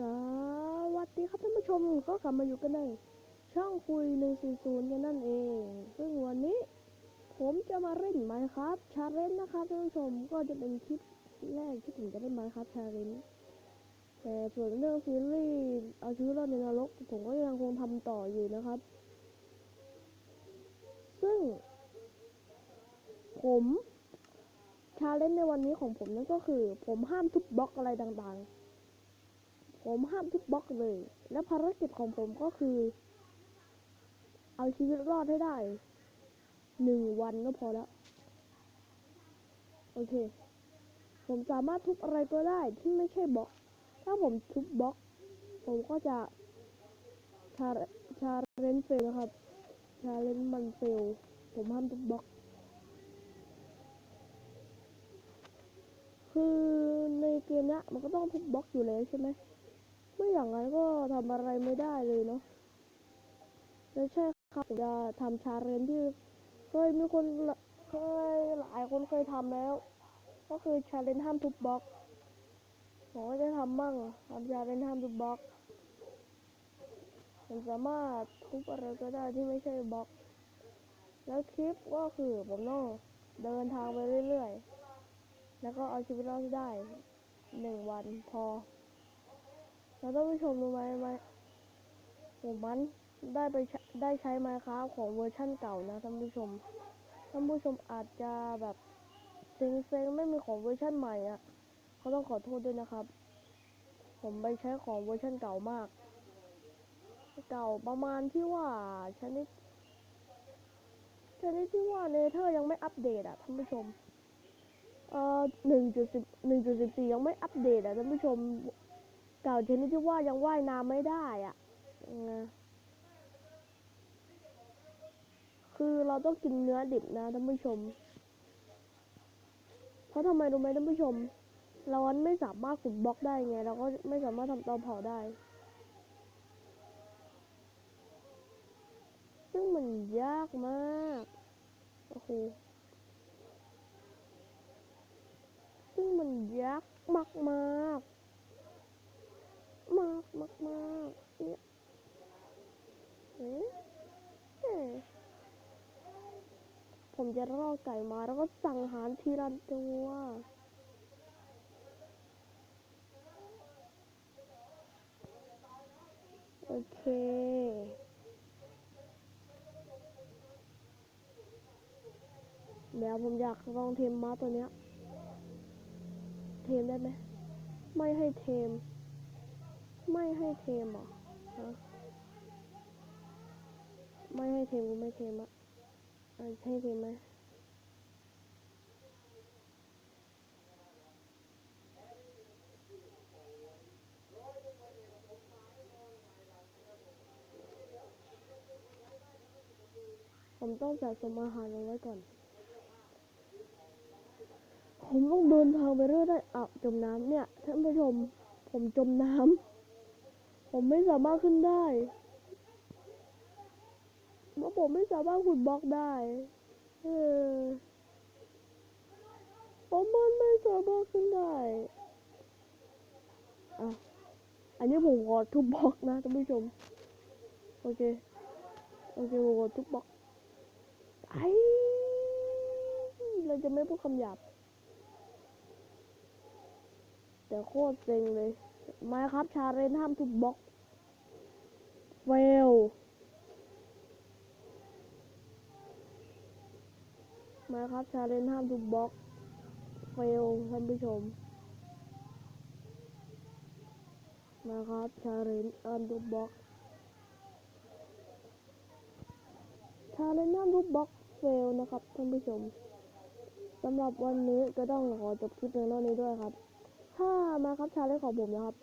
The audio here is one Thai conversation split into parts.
สวัสดีครับท่านผู้ชมก็กลับมาอยู่กันในช่องคุย 140 กันนั่นเอง ซึ่งวันนี้ ผมจะมาเล่นไมค์ครับชาเลนนะครับท่านผู้ชมก็จะเป็นคลิปแรกที่ผมจะเล่นไมค์ครับชาเลนแต่ส่วนเรื่องซีรีส์เอาชีวิตรอดในนรกผมก็ยังคงทำต่ออยู่นะครับ ซึ่ง ผมชาเลนในวันนี้ของผมนั่นก็คือ ผมห้ามทุบบล็อกอะไรต่างๆ ผมห้ามทุบบล็อกเลย และภารกิจของผมก็คือ เอาชีวิตรอดให้ได้หนึ่งวันก็พอแล้ว โอเค ผมสามารถทุบอะไรก็ได้ที่ไม่ใช่บล็อก ถ้าผมทุบบล็อก ผมก็จะชาชาเลนเฟลนะครับ ชาเลนมันเฟล ผมห้ามทุบบล็อก คือในเกมเนี้ยมันก็ต้องทุบบล็อกอยู่แล้วใช่ไหม อย่างนั้นก็ทำอะไรไม่ได้เลยเนาะไม่ใช่ครับผมจะทำชาเลนที่เคยมีคนเคยหลายคนเคยทำแล้ว ก็คือชาเลนห้ามทุบบล็อกผมก็จะทำมั่งทำชาเลนห้ามทุบบล็อกผมสามารถทุบอะไรก็ได้ที่ไม่ใช่บล็อก แล้วคลิปก็คือผมต้องเดินทางไปเรื่อยๆ แล้วก็เอาชีวิตรอดได้หนึ่งวันพอ เราต้องไปชมดูไหมไหมผมมันได้ไปได้ใช้ไมค์ครับของเวอร์ชั่นเก่านะท่านผู้ชม ท่านผู้ชมอาจจะแบบเซ็งๆไม่มีของเวอร์ชั่นใหม่อะเขาต้องขอโทษด้วยนะครับ ผมไปใช้ของเวอร์ชั่นเก่ามาก เก่าประมาณที่ว่าชนิดชนิดที่ว่าเนเธอร์ยังไม่อัปเดตอะท่านผู้ชมเอ่อหนึ่งจุดสิบหนึ่งจุดสิบสี่ยังไม่อัปเดตอะท่านผู้ชม เก่าชนิดที่ว่ายังว่ายน้ำไม่ได้อะคือเราต้องกินเนื้อดิบนะท่านผู้ชม เพราะทำไมรู้ไหมท่านผู้ชม เราไม่สามารถขุดบล็อกได้ไง เราก็ไม่สามารถทำเตาเผาได้ ซึ่งมันยากมาก โอ้โห ซึ่งมันยากมากมากๆ มากมากมากเนี่ยเอ๊ะเอ๊ะ ผมจะล่อไก่มาแล้วก็สั่งหารทีละตัวโอเค เดี๋ยวผมอยากลองเทมม้าตัวเนี้ย เทมได้ไหม ไม่ให้เทม ไม่ให้เทมหรอฮะไม่ให้เทมกูไม่เทมอะ อะให้เทมไหมผมต้องสะสมอาหารเอาไว้ก่อน ผมต้องเดินทางไปเรื่อยได้อะจมน้ำเนี่ยท่านผู้ชม ผมจมน้ำ ผมไม่สามารถขึ้นได้ เพราะผมไม่สามารถขุดบล็อกได้ เออผมมันไม่สามารถขึ้นได้ อะ อันนี้ผมขอทุบบล็อกนะท่านผู้ชม โอเค โอเคผมขอทุบบล็อก ไอเราจะไม่พูดคำหยาบ แต่โคตรเซ็งเลย ไมาครับชาเรนห้ามทุบบล็อก เฟล ครับชาเรนห้ามทุบบล็อกเฟลท่านผู้ชมมาครับชาเรนห้ามทุบบล็อกชาเลนห้ามทุบบล็อกเฟลนะครับท่านผู้ชมสำหรับวันนี้ก็ต้องขอจบคลิปในรอบนี้ด้วยครับ ถ้ามาครับชาเลนของผมนะครับ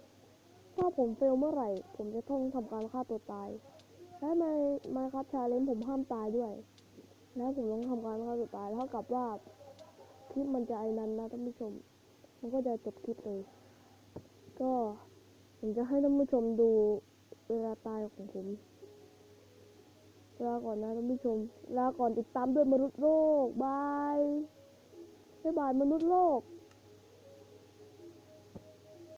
ถ้าผมเฟลเมื่อไหร่ ผมจะต้องทำการฆ่าตัวตายและในมาครับชาเลนผมห้ามตายด้วย แล้วผมต้องทำการฆ่าตัวตายเท่ากับว่าคลิปมันจะไอ้นั้นนะท่านผู้ชม มันก็จะจบคลิปเลย ก็ผมจะให้ท่านผู้ชมดูเวลาตายของผมลาก่อนนะท่านผู้ชมลาก่อนติดตามด้วยมนุษย์โลกบายบ๊ายบายมนุษย์โลก